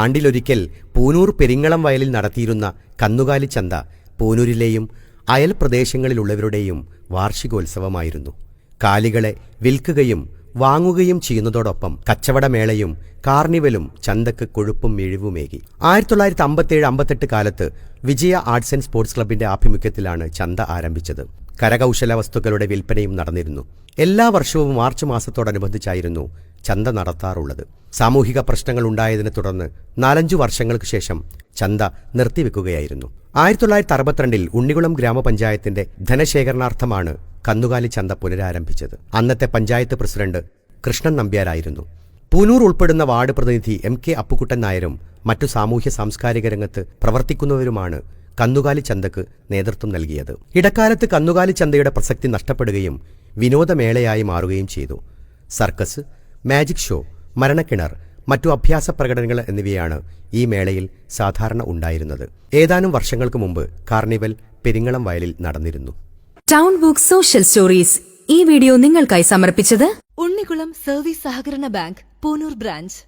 ആണ്ടിലൊരിക്കൽ പൂനൂർ പെരിങ്ങളം വയലിൽ നടത്തിയിരുന്ന കന്നുകാലി ചന്ത പൂനൂരിലെയും അയൽ പ്രദേശങ്ങളിലുള്ളവരുടെയും വാർഷികോത്സവമായിരുന്നു. കാലികളെ വിൽക്കുകയും വാങ്ങുകയും ചെയ്യുന്നതോടൊപ്പം കച്ചവടമേളയും കാർണിവലും ചന്തക്ക് കൊഴുപ്പും മിഴിവുമേകി ആയിരത്തി തൊള്ളായിരത്തി അമ്പത്തേഴ് അമ്പത്തെട്ട് കാലത്ത് വിജയ ആർട്സ് ആൻഡ് സ്പോർട്സ് ക്ലബിന്റെ ആഭിമുഖ്യത്തിലാണ് ചന്ത ആരംഭിച്ചത്. കരകൗശല വസ്തുക്കളുടെ വിൽപ്പനയും നടന്നിരുന്നു. എല്ലാ വർഷവും മാർച്ച് മാസത്തോടനുബന്ധിച്ചായിരുന്നു ചന്ത നടത്താറുള്ളത്. സാമൂഹിക പ്രശ്നങ്ങൾ ഉണ്ടായതിനെ തുടർന്ന് നാലഞ്ചു വർഷങ്ങൾക്ക് ശേഷം ചന്ത നിർത്തിവെക്കുകയായിരുന്നു. ആയിരത്തി തൊള്ളായിരത്തി അറുപത്തിരണ്ടിൽ ഉണ്ണികുളം ഗ്രാമപഞ്ചായത്തിന്റെ ധനശേഖരണാർത്ഥമാണ് കന്നുകാലി ചന്ത പുനരാരംഭിച്ചത്. അന്നത്തെ പഞ്ചായത്ത് പ്രസിഡന്റ് കൃഷ്ണൻ നമ്പ്യാരായിരുന്നു. പൂനൂർ ഉൾപ്പെടുന്ന വാർഡ് പ്രതിനിധി എം കെ അപ്പുക്കുട്ടൻ നായരും മറ്റു സാമൂഹ്യ സാംസ്കാരിക രംഗത്ത് പ്രവർത്തിക്കുന്നവരുമാണ് കന്നുകാലി ചന്തക്ക് നേതൃത്വം നൽകിയത്. ഇടക്കാലത്ത് കന്നുകാലി ചന്തയുടെ പ്രസക്തി നഷ്ടപ്പെടുകയും വിനോദമേളയായി മാറുകയും ചെയ്തു. സർക്കസ് മാജിക് ഷോ മരണക്കിണർ മറ്റു അഭ്യാസ പ്രകടനങ്ങൾ എന്നിവയാണ് ഈ മേളയിൽ സാധാരണ ഉണ്ടായിരുന്നത്. ഏതാനും വർഷങ്ങൾക്ക് മുമ്പ് കാർണിവൽ പെരിങ്ങളം വയലിൽ നടന്നിരുന്നു. ടൗൺ ബുക്ക് സോഷ്യൽ സ്റ്റോറീസ് ഈ വീഡിയോ നിങ്ങൾക്കായി സമർപ്പിച്ചത് ഉണ്ണികുളം സർവീസ് സഹകരണ ബാങ്ക് പൂനൂർ ബ്രാഞ്ച്.